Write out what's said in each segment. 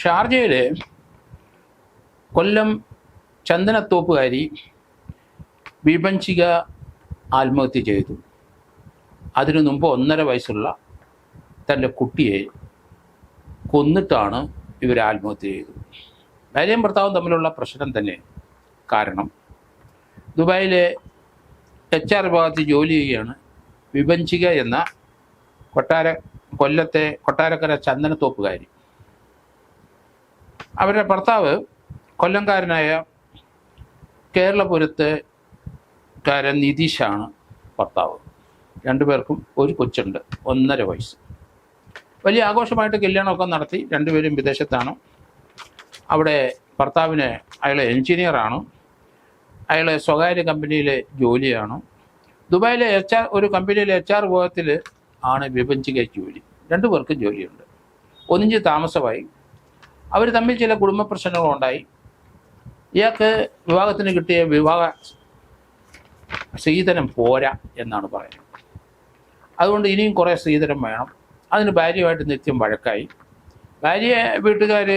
ഷാർജയിലെ കൊല്ലം ചന്ദനത്തോപ്പുകാരി വിപഞ്ചിക ആത്മഹത്യ ചെയ്തു. അതിനു മുമ്പ് ഒന്നര വയസ്സുള്ള തന്റെ കുട്ടിയെ കൊന്നിട്ടാണ് ഇവർ ആത്മഹത്യ ചെയ്തത്. ഭാര്യയും ഭർത്താവും തമ്മിലുള്ള പ്രശ്നം തന്നെ കാരണം ദുബായിലെ എച്ച് ആർ വിഭാഗത്തിൽ ജോലി ചെയ്യുകയാണ് വിഭജിക എന്ന കൊട്ടാര കൊല്ലത്തെ കൊട്ടാരക്കര ചന്ദനത്തോപ്പുകാരി. അവരുടെ ഭർത്താവ് കൊല്ലംകാരനായ കേരളപുരത്തെ കാരൻ നിതീഷാണ് ഭർത്താവ്. രണ്ടുപേർക്കും ഒരു കൊച്ചുണ്ട് ഒന്നര വയസ്സ്. വലിയ ആഘോഷമായിട്ട് കല്യാണമൊക്കെ നടത്തി രണ്ടുപേരും വിദേശത്താണ്. അവിടെ ഭർത്താവിന് അയാൾ എൻജിനീയറാണ് അയാൾ സ്വകാര്യ കമ്പനിയിലെ ജോലിയാണ്. ദുബായിലെ എച്ച് ആർ ഒരു കമ്പനിയിലെ എച്ച് ആർ വിഭാഗത്തിൽ ആണ് വിഭജിക ജോലി. രണ്ടുപേർക്കും ജോലിയുണ്ട്. ഒന്നിഞ്ച് താമസമായി. അവർ തമ്മിൽ ചില കുടുംബ പ്രശ്നങ്ങളുണ്ടായി. ഇയാൾക്ക് വിവാഹത്തിന് കിട്ടിയ വിവാഹ സ്ത്രീധനം പോരാ എന്നാണ് പറയുന്നത്. അതുകൊണ്ട് ഇനിയും കുറേ സ്ത്രീധനം വേണം. അതിന് ഭാര്യയുമായിട്ട് നിത്യം വഴക്കായി. ഭാര്യ വീട്ടുകാർ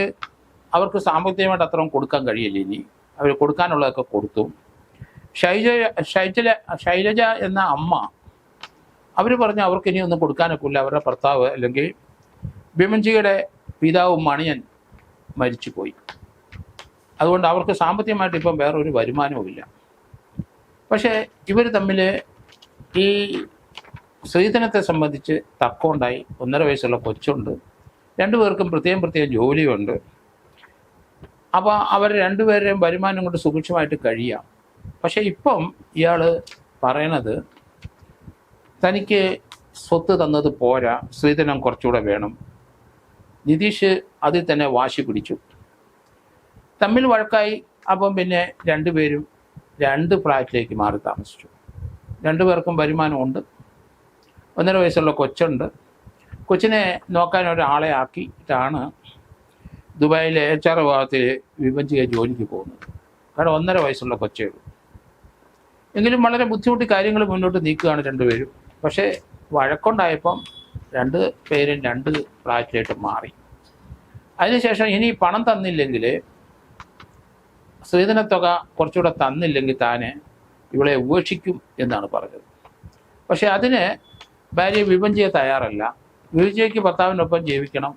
അവർക്ക് സാമ്പത്തികമായിട്ട് അത്രയും കൊടുക്കാൻ കഴിയില്ല ഇനി. അവർ കൊടുക്കാനുള്ളതൊക്കെ കൊടുത്തു. ശൈജ ശൈജല ശൈലജ എന്ന അമ്മ അവർ പറഞ്ഞു അവർക്ക് ഇനി ഒന്നും കൊടുക്കാനൊക്കില്ല. അവരുടെ ഭർത്താവ് അല്ലെങ്കിൽ ഭീമൻജിയുടെ പിതാവ് മണിയൻ മരിച്ചുപോയി. അതുകൊണ്ട് അവർക്ക് സാമ്പത്തികമായിട്ട് ഇപ്പം വേറൊരു വരുമാനവുമില്ല പക്ഷേ ഇവർ തമ്മിൽ ഈ സ്ത്രീധനത്തെ സംബന്ധിച്ച് തക്കമുണ്ടായി. ഒന്നര വയസ്സുള്ള കൊച്ചുണ്ട്. രണ്ടുപേർക്കും പ്രത്യേകം പ്രത്യേകം ജോലിയുണ്ട്. അപ്പോൾ അവർ രണ്ടുപേരെയും വരുമാനം കൊണ്ട് സുഭിക്ഷമായിട്ട് കഴിയാം. പക്ഷേ ഇപ്പം ഇയാൾ പറയണത് തനിക്ക് സ്വത്ത് തന്നത് പോരാ. സ്ത്രീധനം കുറച്ചുകൂടെ വേണം. നിതീഷ് അതിൽ തന്നെ വാശി പിടിച്ചു. തമ്മിൽ വഴക്കായി അപ്പം പിന്നെ രണ്ടുപേരും രണ്ട് ഫ്ലാറ്റിലേക്ക് മാറി താമസിച്ചു. രണ്ടുപേർക്കും വരുമാനമുണ്ട്. ഒന്നര വയസ്സുള്ള കൊച്ചുണ്ട്. കൊച്ചിനെ നോക്കാൻ ഒരാളെ ആക്കിയിട്ടാണ് ദുബായിലെ എച്ച് ആർ വിഭാഗത്തിൽ വിഭജിക ജോലിക്ക് പോകുന്നത്. കാരണം ഒന്നര വയസ്സുള്ള കൊച്ചേ എങ്കിലും വളരെ ബുദ്ധിമുട്ടി കാര്യങ്ങൾ മുന്നോട്ട് നീക്കുകയാണ് രണ്ടുപേരും. പക്ഷേ വഴക്കുണ്ടായപ്പം രണ്ട് പേരും രണ്ട് ഫ്ലാറ്റിലേക്ക് മാറി. അതിനുശേഷം ഇനി പണം തന്നില്ലെങ്കിൽ സ്ത്രീധനത്തുക കുറച്ചുകൂടെ തന്നില്ലെങ്കിൽ താനെ ഇവളെ ഉപേക്ഷിക്കും എന്നാണ് പറഞ്ഞത്. പക്ഷെ അതിന് ഭാര്യ വിഭജിയെ തയ്യാറല്ല. വിഭജിക്ക് ഭർത്താവിനൊപ്പം ജീവിക്കണം.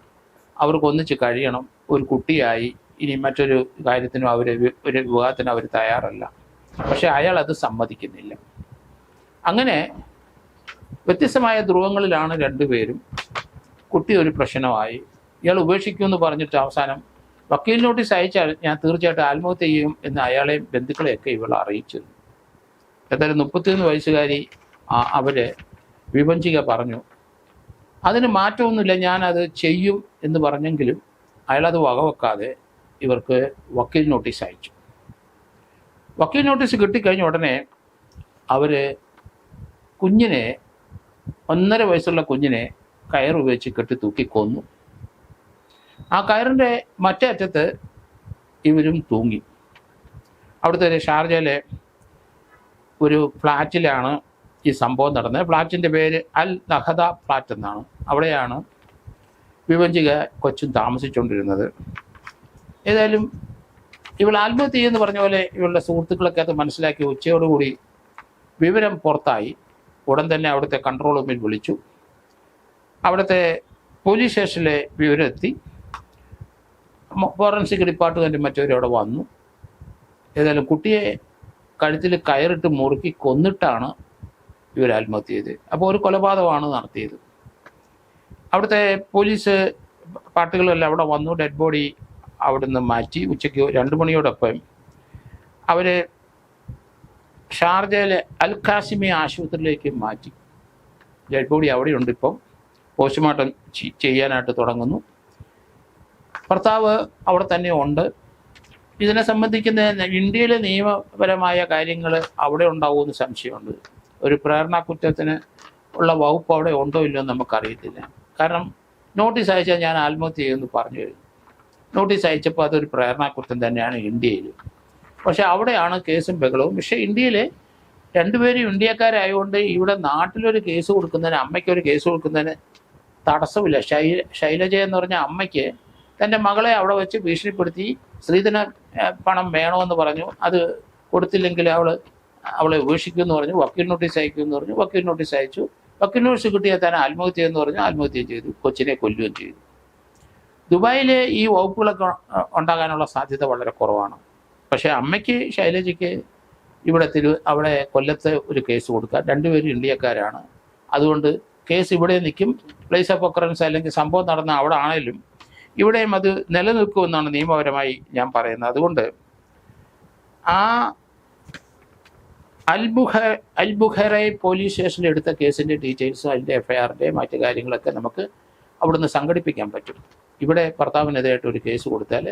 അവർക്ക് ഒന്നിച്ച് കഴിയണം. ഒരു കുട്ടിയായി. ഇനി മറ്റൊരു കാര്യത്തിനും അവർ ഒരു വിവാഹത്തിനും അവർ തയ്യാറല്ല. പക്ഷെ അയാൾ അത് സമ്മതിക്കുന്നില്ല. അങ്ങനെ വ്യത്യസ്തമായ ധ്രുവങ്ങളിലാണ് രണ്ടുപേരും. കുട്ടി ഒരു പ്രശ്നമായി. ഇയാൾ ഉപേക്ഷിക്കുമെന്ന് പറഞ്ഞിട്ട് അവസാനം വക്കീൽ നോട്ടീസ് അയച്ചാൽ ഞാൻ തീർച്ചയായിട്ടും ആത്മഹത്യ ചെയ്യും എന്ന് അയാളെയും ബന്ധുക്കളെയൊക്കെ ഇവൾ അറിയിച്ചിരുന്നു എന്തായാലും മുപ്പത്തിയൊന്ന് വയസ്സുകാരി അവർ വിഭജിക പറഞ്ഞു. അതിന് മാറ്റമൊന്നുമില്ല ഞാനത് ചെയ്യും എന്ന് പറഞ്ഞെങ്കിലും അയാളത് വകവെക്കാതെ ഇവർക്ക് വക്കീൽ നോട്ടീസ് അയച്ചു. വക്കീൽ നോട്ടീസ് കിട്ടിക്കഴിഞ്ഞ ഉടനെ അവർ കുഞ്ഞിനെ ഒന്നര വയസ്സുള്ള കുഞ്ഞിനെ കയർ ഉപയോഗിച്ച് കെട്ടി തൂക്കി കൊന്നു ആ കയറിന്റെ മറ്റേ അറ്റത്ത് ഇവരും തൂങ്ങി. അവിടുത്തെ ഷാർജയിലെ ഒരു ഫ്ലാറ്റിലാണ് ഈ സംഭവം നടന്നത്. ഫ്ലാറ്റിന്റെ പേര് അൽ നഹദ ഫ്ലാറ്റ് എന്നാണ്. അവിടെയാണ് വിവഞ്ചിക കൊച്ചും താമസിച്ചുകൊണ്ടിരുന്നത്. ഏതായാലും ഇവൾ ആത്മഹത്യ ചെയ്യുമെന്ന് പറഞ്ഞ പോലെ ഇവളുടെ സുഹൃത്തുക്കളൊക്കെ അത് മനസ്സിലാക്കി ഉച്ചയോടുകൂടി വിവരം പുറത്തായി. ഉടൻ തന്നെ അവിടുത്തെ കൺട്രോൾ റൂമിൽ വിളിച്ചു. അവിടുത്തെ പോലീസ് സ്റ്റേഷനിലെ വിവരം എത്തി. ഫോറൻസിക് ഡിപ്പാർട്ട്മെന്റ് മറ്റവരവിടെ വന്നു. ഏതായാലും കുട്ടിയെ കഴുത്തിൽ കയറിട്ട് മുറുക്കി കൊന്നിട്ടാണ് ഇവർ ആത്മഹത്യ ചെയ്തത്. അപ്പോൾ ഒരു കൊലപാതകമാണ് നടത്തിയത്. അവിടുത്തെ പോലീസ് പാർട്ടികളെല്ലാം അവിടെ വന്നു. ഡെഡ് ബോഡി അവിടുന്ന് മാറ്റി. ഉച്ചയ്ക്ക് രണ്ട് മണിയോടൊപ്പം അവർ ഷാർജയിലെ അൽ ഖാസിമി ആശുപത്രിയിലേക്ക് മാറ്റി. ഡെഡ് ബോഡി അവിടെയുണ്ട് ഇപ്പം. പോസ്റ്റ്മോർട്ടം ചെയ്യാനായിട്ട് തുടങ്ങുന്നു. ഭർത്താവ് അവിടെ തന്നെ ഉണ്ട്. ഇതിനെ സംബന്ധിക്കുന്ന ഇന്ത്യയിലെ നിയമപരമായ കാര്യങ്ങൾ അവിടെ ഉണ്ടാവുമെന്ന് സംശയമുണ്ട്. ഒരു പ്രേരണ കുറ്റത്തിന് ഉള്ള വകുപ്പ് അവിടെ ഉണ്ടോ ഇല്ലയോ എന്ന് നമുക്കറിയത്തില്ല. കാരണം നോട്ടീസ് അയച്ചാൽ ഞാൻ ആത്മഹത്യ ചെയ്യുമെന്ന് പറഞ്ഞു കഴിഞ്ഞു. നോട്ടീസ് അയച്ചപ്പോൾ അതൊരു പ്രേരണ കുറ്റം തന്നെയാണ് ഇന്ത്യയിൽ പക്ഷെ അവിടെയാണ് കേസും ബഹളവും. പക്ഷേ ഇന്ത്യയിൽ രണ്ടുപേരും ഇന്ത്യക്കാരായതുകൊണ്ട് ഇവിടെ നാട്ടിലൊരു കേസ് കൊടുക്കുന്നതിന് അമ്മയ്ക്കൊരു കേസ് കൊടുക്കുന്നതിന് തടസ്സമില്ല. ശൈ ശൈലജ എന്ന് പറഞ്ഞ അമ്മയ്ക്ക് തന്റെ മകളെ അവിടെ വെച്ച് ഭീഷണിപ്പെടുത്തി സ്ത്രീധന പണം വേണമെന്ന് പറഞ്ഞു. അത് കൊടുത്തില്ലെങ്കിൽ അവൾ അവളെ ഉപേക്ഷിക്കുമെന്ന് പറഞ്ഞു. വക്കീൽ നോട്ടീസ് അയക്കുമെന്ന് പറഞ്ഞു. വക്കീൽ നോട്ടീസ് അയച്ചു. വക്കീൽ നോട്ടീസ് കിട്ടിയാൽ താൻ ആത്മഹത്യ എന്ന് പറഞ്ഞു. ആത്മഹത്യ ചെയ്തു. കൊച്ചിനെ കൊല്ലുകയും ചെയ്തു. ദുബായിലെ ഈ വകുപ്പുകളൊക്കെ ഉണ്ടാകാനുള്ള സാധ്യത വളരെ കുറവാണ്. പക്ഷേ അമ്മയ്ക്ക് ശൈലജയ്ക്ക് ഇവിടെ തിരു അവിടെ കൊല്ലത്തെ ഒരു കേസ് കൊടുക്കുക. രണ്ടുപേരും ഇന്ത്യക്കാരാണ്. അതുകൊണ്ട് കേസ് ഇവിടെ നിൽക്കും. പ്ലേസ് ഓഫ് ഒക്കറൻസ് അല്ലെങ്കിൽ സംഭവം നടന്ന അവിടെ ആണെങ്കിലും ഇവിടെയും അത് നിലനിൽക്കുമെന്നാണ് നിയമപരമായി ഞാൻ പറയുന്നത്. അതുകൊണ്ട് ആ അൽബുഹ അൽബുഹറെ പോലീസ് സ്റ്റേഷനിൽ എടുത്ത കേസിന്റെ ഡീറ്റെയിൽസ് അതിന്റെ എഫ്ഐആറിന്റെ മറ്റു കാര്യങ്ങളൊക്കെ നമുക്ക് അവിടുന്ന് സംഘടിപ്പിക്കാൻ പറ്റും. ഇവിടെ ഭർത്താവിനെതിരായിട്ട് ഒരു കേസ് കൊടുത്താൽ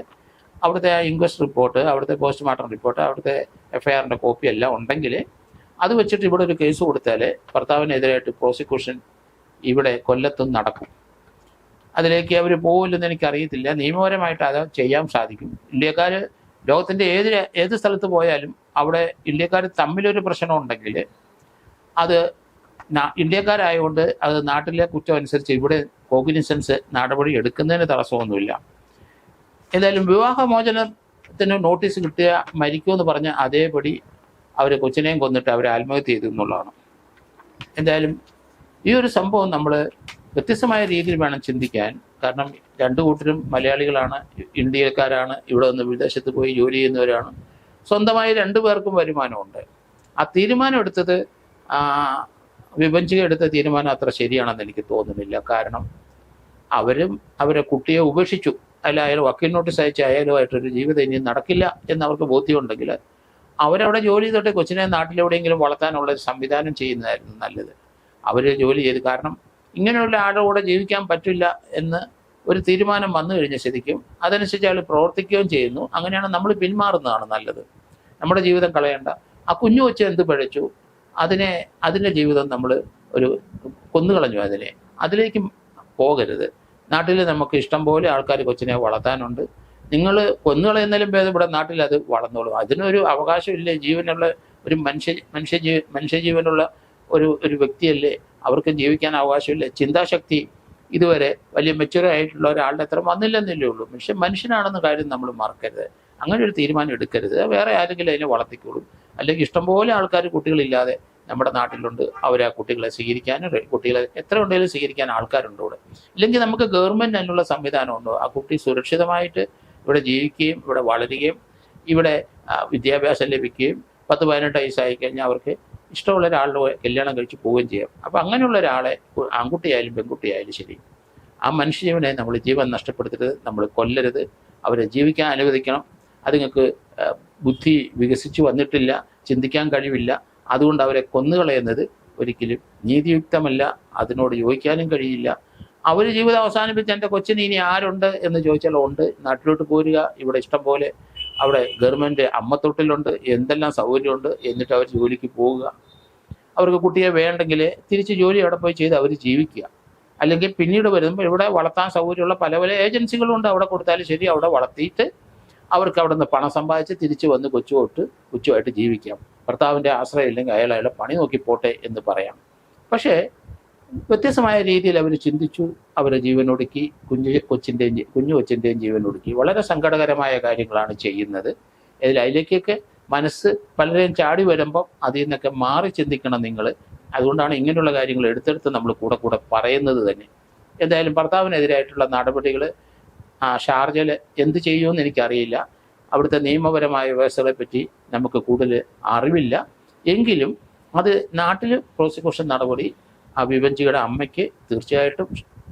അവിടുത്തെ ആ ഇൻക്വസ്റ്റ് റിപ്പോർട്ട് അവിടുത്തെ പോസ്റ്റ്മോർട്ടം റിപ്പോർട്ട് അവിടുത്തെ എഫ്ഐആറിന്റെ കോപ്പി എല്ലാം ഉണ്ടെങ്കിൽ അത് വെച്ചിട്ട് ഇവിടെ ഒരു കേസ് കൊടുത്താൽ ഭർത്താവിനെതിരായിട്ട് പ്രോസിക്യൂഷൻ ഇവിടെ കൊല്ലത്തും നടക്കും. അതിലേക്ക് അവർ പോകില്ലെന്ന് എനിക്കറിയത്തില്ല. നിയമപരമായിട്ട് അത് ചെയ്യാൻ സാധിക്കും. ഇന്ത്യക്കാർ ലോകത്തിന്റെ ഏത് ഏത് സ്ഥലത്ത് പോയാലും അവിടെ ഇന്ത്യക്കാർ തമ്മിലൊരു പ്രശ്നം ഉണ്ടെങ്കിൽ അത് ഇന്ത്യക്കാരായതുകൊണ്ട് അത് നാട്ടിലെ കുറ്റം അനുസരിച്ച് ഇവിടെ കോഗ്നിസൻസ് നടപടി എടുക്കുന്നതിന് തടസ്സമൊന്നുമില്ല. എന്തായാലും വിവാഹമോചനത്തിന് നോട്ടീസ് കിട്ടിയ മരിക്കുമെന്ന് പറഞ്ഞ അതേപടി അവർ കൊച്ചിനെയും കൊന്നിട്ട് അവർ ആത്മഹത്യ ചെയ്തു എന്നുള്ളതാണ്. എന്തായാലും ഈ ഒരു സംഭവം നമ്മൾ വ്യത്യസ്തമായ രീതിയിൽ വേണം ചിന്തിക്കാൻ. കാരണം രണ്ടു കൂട്ടരും മലയാളികളാണ് ഇന്ത്യക്കാരാണ് ഇവിടെ നിന്ന് വിദേശത്ത് പോയി ജോലി ചെയ്യുന്നവരാണ്. സ്വന്തമായി രണ്ടു പേർക്കും വരുമാനമുണ്ട്. ആ തീരുമാനം എടുത്തത് വിഭജിക എടുത്ത തീരുമാനം അത്ര ശരിയാണെന്ന് എനിക്ക് തോന്നുന്നില്ല. കാരണം അവരും അവരെ കുട്ടിയെ ഉപേക്ഷിച്ചു. അല്ല അയാൾ വക്കീൽ നോട്ടീസ് അയച്ച് അയാലും ആയിട്ടൊരു ജീവിതം ഇനി നടക്കില്ല എന്ന് അവർക്ക് ബോധ്യമുണ്ടെങ്കിൽ അവരവിടെ ജോലി ചെയ്തിട്ട് കൊച്ചിനെ നാട്ടിലെവിടെയെങ്കിലും വളർത്താനുള്ള സംവിധാനം ചെയ്യുന്നതായിരുന്നു നല്ലത്. അവർ ജോലി ചെയ്ത് കാരണം ഇങ്ങനെയുള്ള ആളുടെ കൂടെ ജീവിക്കാൻ പറ്റില്ല എന്ന് ഒരു തീരുമാനം വന്നു കഴിഞ്ഞ ശരിക്കും അതനുസരിച്ച് അയാൾ പ്രവർത്തിക്കുകയും ചെയ്യുന്നു. അങ്ങനെയാണ് നമ്മൾ പിന്മാറുന്നതാണ് നല്ലത്. നമ്മുടെ ജീവിതം കളയണ്ട. ആ കുഞ്ഞു വെച്ച് എന്ത് പഴച്ചു? അതിനെ അതിന്റെ ജീവിതം നമ്മൾ ഒരു കൊന്നുകളഞ്ഞു അതിനെ. അതിലേക്ക് പോകരുത്. നാട്ടിൽ നമുക്ക് ഇഷ്ടം പോലെ ആൾക്കാർ കൊച്ചിനെ വളർത്താനുണ്ട്. നിങ്ങൾ കൊന്നുകളയുന്നതിലും ഭേദം ഇവിടെ നാട്ടിൽ അത് വളർന്നോളും. അതിനൊരു അവകാശമില്ലേ? ജീവനുള്ള ഒരു മനുഷ്യ മനുഷ്യ ജീവ മനുഷ്യജീവനുള്ള ഒരു ഒരു വ്യക്തിയല്ലേ? അവർക്ക് ജീവിക്കാൻ അവകാശമില്ല. ചിന്താശക്തി ഇതുവരെ വലിയ മെച്ചുവർ ആയിട്ടുള്ള ഒരാളുടെ അത്ര വന്നില്ലെന്നില്ലേ ഉള്ളൂ. പക്ഷെ മനുഷ്യനാണെന്ന കാര്യം നമ്മൾ മറക്കരുത്. അങ്ങനെ ഒരു തീരുമാനം എടുക്കരുത്. വേറെ ആരെങ്കിലും അതിനെ വളർത്തിക്കോളും. അല്ലെങ്കിൽ ഇഷ്ടംപോലെ ആൾക്കാർ കുട്ടികളില്ലാതെ നമ്മുടെ നാട്ടിലുണ്ട്. അവർ ആ കുട്ടികളെ സ്വീകരിക്കാനും കുട്ടികളെ എത്ര ഉണ്ടെങ്കിലും സ്വീകരിക്കാൻ ആൾക്കാരുണ്ട് ഇവിടെ ഇല്ലെങ്കിൽ നമുക്ക് ഗവൺമെന്റ് അതിനുള്ള സംവിധാനമുണ്ടോ ആ കുട്ടി സുരക്ഷിതമായിട്ട് ഇവിടെ ജീവിക്കുകയും ഇവിടെ വളരുകയും ഇവിടെ വിദ്യാഭ്യാസം ലഭിക്കുകയും പത്ത് പതിനെട്ട് വയസ്സായി കഴിഞ്ഞാൽ അവർക്ക് ഇഷ്ടമുള്ള ഒരാളുടെ കല്യാണം കഴിച്ച് പോവുകയും ചെയ്യാം. അപ്പം അങ്ങനെയുള്ള ഒരാളെ ആൺകുട്ടിയായാലും പെൺകുട്ടിയായാലും ശരി ആ മനുഷ്യജീവനെ നമ്മൾ ജീവൻ നഷ്ടപ്പെടുത്തരുത് നമ്മൾ കൊല്ലരുത് അവരെ ജീവിക്കാൻ അനുവദിക്കണം. അതുങ്ങൾക്ക് ബുദ്ധി വികസിച്ചു വന്നിട്ടില്ല ചിന്തിക്കാൻ കഴിവില്ല. അതുകൊണ്ട് അവരെ കൊന്നുകളയുന്നത് ഒരിക്കലും നീതിയുക്തമല്ല. അതിനോട് യോജിക്കാനും കഴിയില്ല. അവർ ജീവിതം അവസാനിപ്പിച്ച് എന്റെ കൊച്ചിന് ഇനി ആരുണ്ട് എന്ന് ചോദിച്ചാൽ ഉണ്ട്. നാട്ടിലോട്ട് പോരുക ഇവിടെ ഇഷ്ടം പോലെ അവിടെ ഗവൺമെന്റ് അമ്മത്തൊട്ടിലുണ്ട് എന്തെല്ലാം സൗകര്യമുണ്ട് എന്നിട്ട് അവർ ജോലിക്ക് പോവുക. അവർക്ക് കുട്ടിയെ വേണ്ടെങ്കിൽ തിരിച്ച് ജോലി അവിടെ പോയി ചെയ്ത് അവർ ജീവിക്കുക. അല്ലെങ്കിൽ പിന്നീട് വരുമ്പോൾ ഇവിടെ വളർത്താൻ സൗകര്യമുള്ള പല പല ഏജൻസികളുണ്ട് അവിടെ കൊടുത്താലും ശരി അവിടെ വളർത്തിയിട്ട് അവർക്ക് അവിടെ നിന്ന് പണം സമ്പാദിച്ച് തിരിച്ച് വന്ന് കൊച്ചു തൊട്ട് കൊച്ചുമായിട്ട് ജീവിക്കാം. ഭർത്താവിന്റെ ആശ്രയം ഇല്ലെങ്കിൽ അയാൾ അയാളെ പണി നോക്കി പോട്ടെ എന്ന് പറയാം. പക്ഷേ വ്യത്യസ്തമായ രീതിയിൽ അവർ ചിന്തിച്ചു. അവരെ ജീവനൊടുക്കി കുഞ്ഞു കൊച്ചിന്റെയും കുഞ്ഞു കൊച്ചിന്റെയും ജീവനൊടുക്കി. വളരെ സങ്കടകരമായ കാര്യങ്ങളാണ് ചെയ്യുന്നത്. ഇതിൽ അതിലേക്കൊക്കെ മനസ്സ് പലരെയും ചാടി വരുമ്പോൾ അതിൽ നിന്നൊക്കെ മാറി ചിന്തിക്കണം നിങ്ങൾ അതുകൊണ്ടാണ് ഇങ്ങനെയുള്ള കാര്യങ്ങൾ എടുത്തെടുത്ത് നമ്മൾ കൂടെ കൂടെ പറയുന്നത് തന്നെ. എന്തായാലും ഭർത്താവിനെതിരായിട്ടുള്ള നടപടികൾ ആ ഷാർജയിൽ എന്ത് ചെയ്യുമെന്ന് എനിക്കറിയില്ല. അവിടുത്തെ നിയമപരമായ വ്യവസ്ഥകളെ പറ്റി നമുക്ക് കൂടുതൽ അറിവില്ല. എങ്കിലും അത് നാട്ടിൽ പ്രോസിക്യൂഷൻ നടപടി ആ വിവഞ്ചിയുടെ അമ്മയ്ക്ക് തീർച്ചയായിട്ടും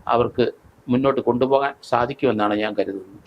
അവർക്ക് മുന്നോട്ട് കൊണ്ടുപോകാൻ സാധിക്കുമെന്നാണ് ഞാൻ കരുതുന്നത്.